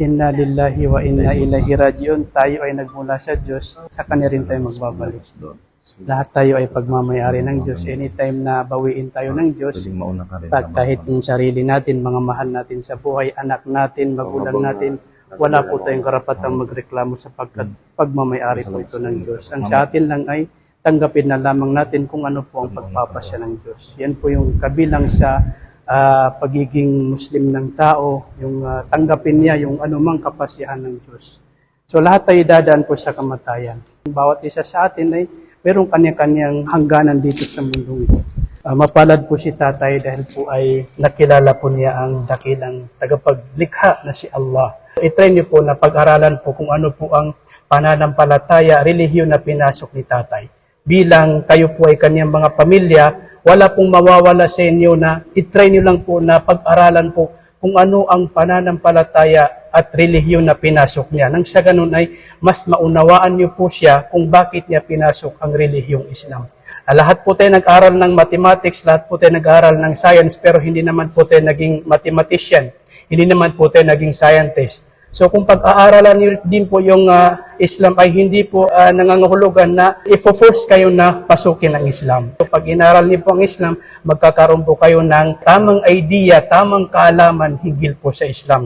Inna lillahi wa inna ilaihi rajiun. Tayo ay nagmula sa Diyos, sa Kanya rin tayo magbabalik. Lahat tayo ay pagmamayari ng Diyos. Anytime na bawiin tayo ng Diyos, kahit yung sarili natin, mga mahal natin sa buhay, anak natin, magulang natin, wala po tayong karapatang magreklamo sapagkat pagmamayari po ito ng Diyos. Ang sa atin lang ay tanggapin na lamang natin kung ano po ang pagpapasya ng Diyos. Yan po yung kabilang sa ah, pagiging Muslim ng tao, yung ah, tanggapin niya yung anumang kapasyahan ng Diyos. So lahat tayo dadaan po sa kamatayan. Bawat isa sa atin ay mayroong kanya-kanyang hangganan dito sa mundong ito. Ah, mapalad po si tatay dahil po ay nakilala po niya ang dakilang tagapaglikha na si Allah. I-try niyo po na pag-aralan po kung ano po ang pananampalataya, relihiyon na pinasok ni tatay. Bilang kayo po ay kanyang mga pamilya, wala pong mawawala sa inyo na i-try niyo lang po na pag-aralan po kung ano ang pananampalataya at relihiyon na pinasok niya. Nang sa ganun ay mas maunawaan niyo po siya kung bakit niya pinasok ang relihiyong Islam. Ah, lahat po tayo nag-aral ng mathematics, lahat po tayo nag-aral ng science, pero hindi naman po tayo naging mathematician, hindi naman po tayo naging scientist. So kung pag-aaralan niyo din po yung ah, Islam ay hindi po ah, nangangahulugan na ifo-force kayo na pasukin ang Islam. So pag inaral niyo po ang Islam, magkakaroon po kayo ng tamang idea, tamang kaalaman hinggil po sa Islam.